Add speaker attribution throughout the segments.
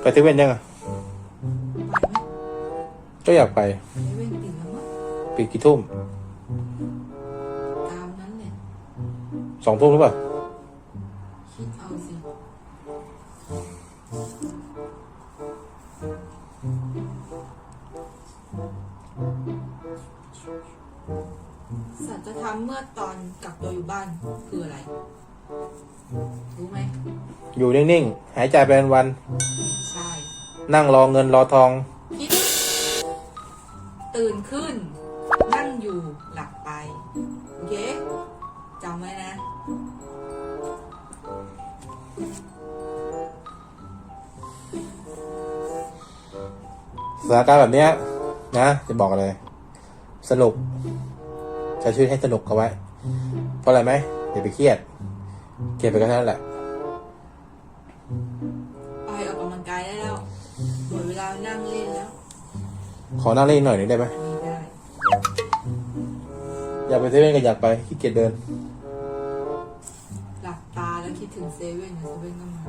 Speaker 1: ไปเซเว่นยังอะ
Speaker 2: ไปไหม
Speaker 1: ก็อยากไป
Speaker 2: เซเว่นปิดแล้วมั้ง
Speaker 1: ปีกี่ทุ่ม
Speaker 2: ตามนั้นเลย
Speaker 1: สองทุ่มหรือเปล่า
Speaker 2: คิดเอาสิสัจธรรมเมื่อตอนกักตัวอยู่บ้านคืออะไร รู้ไหม
Speaker 1: อยู่นิ่งๆ หายใจไปวัน
Speaker 2: ใช่
Speaker 1: ๆนั่งรอเงินรอทอง
Speaker 2: คิด ตื่นขึ้น นั่งอยู่หลับไป โอเคจำไว้นะ
Speaker 1: สถานการณ์แบบเนี้ยนะจะบอกเลย สนุกใช้ชีวิตให้สนุกเขาไว้ เพราะอะไรไหมอย่าไปเครียดเครียดไปก็เท่านั้นแหละ
Speaker 2: ไป ออกกำลังกายได้แล้วหมดเวลานั่งเล่นแล้ว
Speaker 1: ขอนั่งเล่นหน่อยหนึงได้ไหม
Speaker 2: ไม่ได้
Speaker 1: อยากไปเซเว่นก็อยากไปขี้เกียจเดิน
Speaker 2: หลับตาแล้วคิดถึงเซเว่นนะเซเว่นก็มา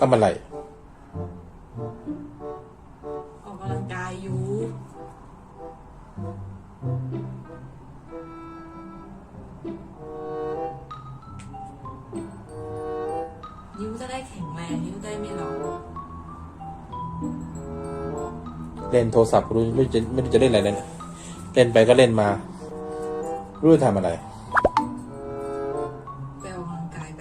Speaker 1: ทำอะไร
Speaker 2: ข็งแรงนิ้วได้ไม่ร้อง
Speaker 1: เล่นโทรศัพท์รู้ไม่รู้จะไม่รู้จะเล่นอะไรเลยเนี่ยเล่นไปก็เล่นมา รู้จะทำอะไร
Speaker 2: ไปออกกำลังกายไป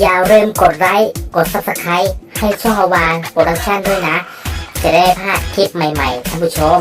Speaker 3: อย่าลืมกดไลค์กด subscribe ให้ช่องอวานโปรดักชั่นด้วยนะ จะได้ไม่พลาดคลิปใหม่ ๆ ท่านผู้ชม